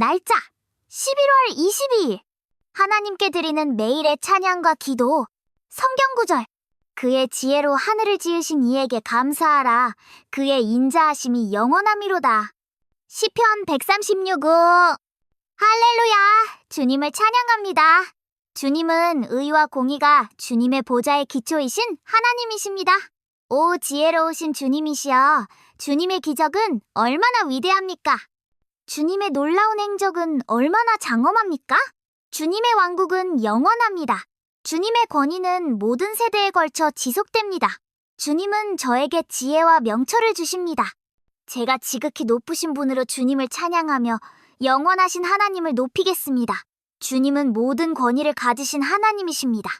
날짜 11월 22일. 하나님께 드리는 매일의 찬양과 기도 성경 구절. 그의 지혜로 하늘을 지으신 이에게 감사하라. 그의 인자하심이 영원함이로다. 시편 136우 할렐루야. 주님을 찬양합니다. 주님은 의와 공의가 주님의 보좌의 기초이신 하나님이십니다. 오 지혜로우신 주님이시여 주님의 기적은 얼마나 위대합니까 주님의 놀라운 행적은 얼마나 장엄합니까? 주님의 왕국은 영원합니다. 주님의 권위는 모든 세대에 걸쳐 지속됩니다. 주님은 저에게 지혜와 명철을 주십니다. 제가 지극히 높으신 분으로 주님을 찬양하며 영원하신 하나님을 높이겠습니다. 주님은 모든 권위를 가지신 하나님이십니다.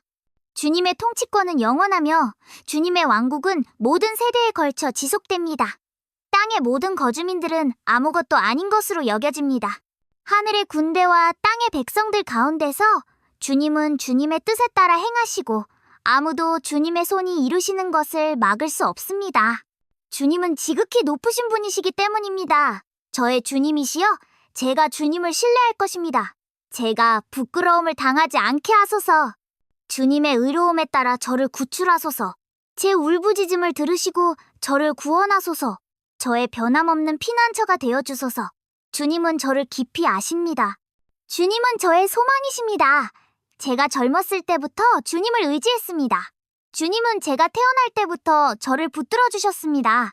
주님의 통치권은 영원하며 주님의 왕국은 모든 세대에 걸쳐 지속됩니다. 땅의 모든 거주민들은 아무것도 아닌 것으로 여겨집니다. 하늘의 군대와 땅의 백성들 가운데서 주님은 주님의 뜻에 따라 행하시고 아무도 주님의 손이 이루시는 것을 막을 수 없습니다. 주님은 지극히 높으신 분이시기 때문입니다. 저의 주님이시여, 제가 주님을 신뢰할 것입니다. 제가 부끄러움을 당하지 않게 하소서. 주님의 의로움에 따라 저를 구출하소서. 제 울부짖음을 들으시고 저를 구원하소서. 저의 변함없는 피난처가 되어 주소서. 주님은 저를 깊이 아십니다. 주님은 저의 소망이십니다. 제가 젊었을 때부터 주님을 의지했습니다. 주님은 제가 태어날 때부터 저를 붙들어 주셨습니다.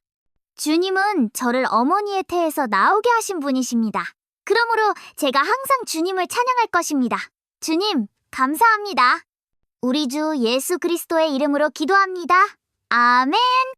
주님은 저를 어머니의 태에서 나오게 하신 분이십니다. 그러므로 제가 항상 주님을 찬양할 것입니다. 주님, 감사합니다. 우리 주 예수 그리스도의 이름으로 기도합니다. 아멘.